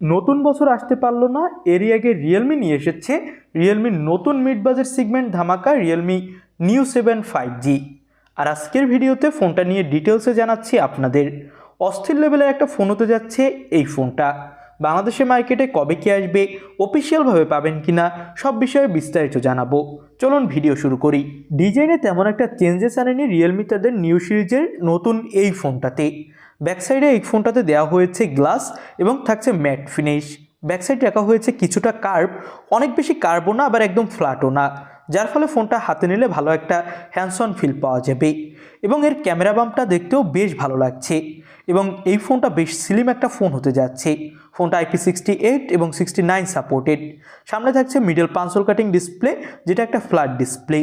নতুন বছর আসতে পারল না, এরই আগে রিয়েলমি নিয়ে এসেছে রিয়েলমির নতুন মিড বাজেট সিগমেন্ট ধামাকা Realme new seven five G আর আজকের ভিডিওতে ফোনটা নিয়ে ডিটেলসে জানাচ্ছি আপনাদের। অস্থির লেভেলের একটা ফোন হতে যাচ্ছে এই ফোনটা বাংলাদেশের মার্কেটে কবে কি আসবে অফিসিয়ালভাবে পাবেন কিনা, সব বিষয়ে বিস্তারিত জানাব। চলুন ভিডিও শুরু করি। ডিজাইনে তেমন একটা চেঞ্জেস আনেনি রিয়েলমি তাদের নিউ সিরিজের নতুন এই ফোনটাতে ব্যাক সাইডে এই ফোনটাতে দেওয়া হয়েছে গ্লাস এবং থাকছে ম্যাট ফিনিশ ব্যাক সাইড রাখা হয়েছে কিছুটা কার্ভ অনেক বেশি কার্বও না, আবার একদম ফ্ল্যাটও না, যার ফলে ফোনটা হাতে নিলে ভালো একটা হ্যান্ডসন ফিল পাওয়া যাবে। এবং এর ক্যামেরা বাম্পটা দেখতেও বেশ ভালো লাগছে। এবং এই ফোনটা বেশ স্লিম একটা ফোন হতে যাচ্ছে। ফোনটা আইপি সিক্সটি এইট এবং সিক্সটি নাইন সাপোর্টেড সামনে থাকছে মিডল পাঁচল কাটিং ডিসপ্লে যেটা একটা ফ্ল্যাট ডিসপ্লে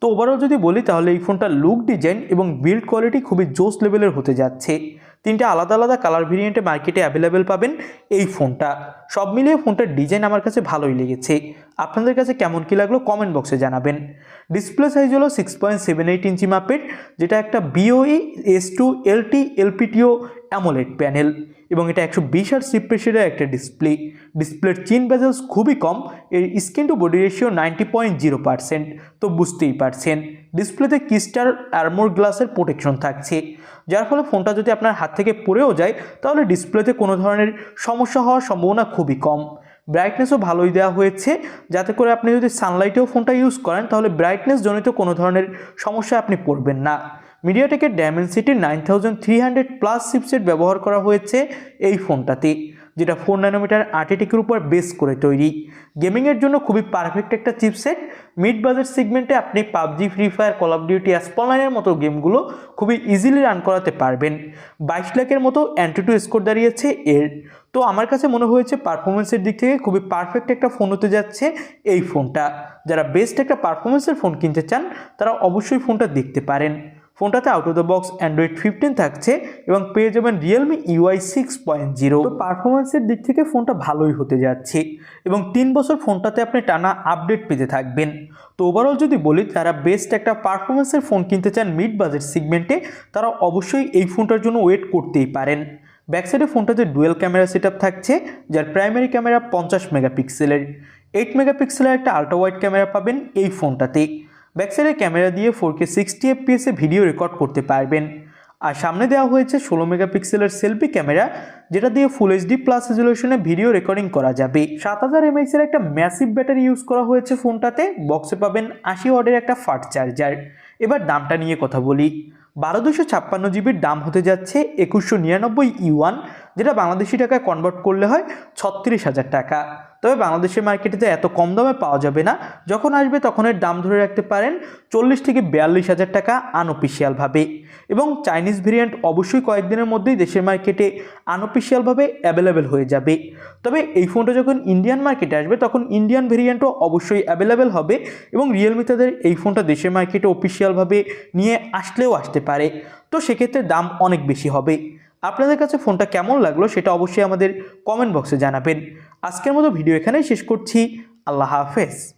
তো ওভারঅল যদি বলি, তাহলে এই ফোনটার লুক ডিজাইন এবং বিল্ড কোয়ালিটি খুবই জোস লেভেলের হতে যাচ্ছে। তিনটে আলাদা আলাদা কালার ভেরিয়েন্টে মার্কেটে অ্যাভেলেবেল পাবেন এই ফোনটা। সব মিলিয়ে ফোনটার ডিজাইন আমার কাছে ভালোই লেগেছে। আপনাদের কাছে কেমন কী লাগল কমেন্ট বক্সে জানাবেন। ডিসপ্লে সাইজ হলো six point seven eight inch মাপের, যেটা একটা BOE S two LT LPTO AMOLED panel এবং এটা একশো বিশ আর সিপ্রেশনের একটা ডিসপ্লে ডিসপ্লের চিন বেজেলস খুবই কম, এর screen to body ratio ninety point zero percent তো বুঝতেই পারছেন। ডিসপ্লেতে কিস্টার আর্মোর গ্লাসের প্রোটেকশন থাকছে। যার ফলে ফোনটা যদি আপনার হাত থেকে পড়েও যায়, তাহলে ডিসপ্লেতে কোনো ধরনের সমস্যা হওয়ার সম্ভাবনা খুবই কম। ব্রাইটনেসও ভালোই দেওয়া হয়েছে, যাতে করে আপনি যদি সানলাইটেও ফোনটা ইউজ করেন, তাহলে ব্রাইটনেস জনিত কোনো ধরনের সমস্যা আপনি পড়বেন না। মিডিয়াটেকের Dimensity nine thousand three hundred plus chipset ব্যবহার করা হয়েছে এই ফোনটাতে যেটা ফোর ন্যানোমিটার আর্টিটিকের উপর বেস করে তৈরি। গেমিংয়ের জন্য খুবই পারফেক্ট একটা চিপসেট মিড বাজেট সেগমেন্টে আপনি PUBG free fire call of duty অ্যাসপলাইনের মতো গেমগুলো খুবই ইজিলি রান করাতে পারবেন। বাইশ লাখের মতো অ্যান্টি টু স্কোর দাঁড়িয়েছে এর। তো আমার কাছে মনে হয়েছে পারফরমেন্সের দিক থেকে খুবই পারফেক্ট একটা ফোন হতে যাচ্ছে এই ফোনটা যারা বেস্ট একটা পারফরমেন্সের ফোন কিনতে চান, তারা অবশ্যই ফোনটা দেখতে পারেন। ফোনটাতে out of the box Android fifteen থাকছে এবং পেয়ে যাবেন Realme UI six point zero পারফরমেন্সের দিক থেকে ফোনটা ভালোই হতে যাচ্ছে এবং তিন বছর ফোনটাতে আপনি টানা আপডেট পেতে থাকবেন। তো ওভারঅল যদি বলি তারা বেস্ট একটা পারফরমেন্সের ফোন কিনতে চান মিড বাজেট সিগমেন্টে তারা অবশ্যই এই ফোনটার জন্য ওয়েট করতেই পারেন। ব্যাকসাইডে ফোনটাতে ডুয়েল ক্যামেরা সেট থাকছে, যার প্রাইমারি ক্যামেরা পঞ্চাশ মেগাপিক্সেলের এইট মেগাপিক্সেলের একটা আল্ট্রা ওয়াইড ক্যামেরা পাবেন এই ফোনটাতে। ব্যাকসাইডের ক্যামেরা দিয়ে ফোর কে সিক্সটি এফপিএসে ভিডিও রেকর্ড করতে পারবেন। আর সামনে দেওয়া হয়েছে ষোলো মেগাপিক্সেলের সেলফি ক্যামেরা, যেটা দিয়ে ফুল এইচডি প্লাস রেজলিউশনে ভিডিও রেকর্ডিং করা যাবে। সাত হাজার এমএক্সের একটা ম্যাসিভ ব্যাটারি ইউজ করা হয়েছে ফোনটাতে। বক্সে পাবেন আশি ওয়ার্ডের একটা ফাট চার্জার এবার দামটা নিয়ে কথা বলি। বারো দুশো ছাপ্পান্ন জিবির দাম হতে যাচ্ছে একুশশো নিরানব্বই ইউয়ান, যেটা বাংলাদেশি টাকায় কনভার্ট করলে হয় ছত্রিশ হাজার টাকা। তবে বাংলাদেশের মার্কেটে তো এত কম দামে পাওয়া যাবে না। যখন আসবে তখন এর দাম ধরে রাখতে পারেন চল্লিশ থেকে বিয়াল্লিশ হাজার টাকা আনঅফিসিয়ালভাবে এবং চাইনিজ ভেরিয়েন্ট অবশ্যই কয়েকদিনের মধ্যেই দেশের মার্কেটে আনঅফিসিয়ালভাবে অ্যাভেলেবেল হয়ে যাবে। তবে এই ফোনটা যখন ইন্ডিয়ান মার্কেটে আসবে, তখন ইন্ডিয়ান ভেরিয়েন্টও অবশ্যই অ্যাভেলেবেল হবে এবং রিয়েলমি তাদের এই ফোনটা দেশের মার্কেটে অফিসিয়ালভাবে নিয়ে আসলেও আসতে পারে। তো সেক্ষেত্রে দাম অনেক বেশি হবে। আপনাদের কাছে ফোনটা কেমন লাগল সেটা অবশ্যই আমাদের কমেন্ট বক্সে জানাবেন। আজকের মতো ভিডিও এখানেই শেষ করছি। আল্লাহ হাফেজ।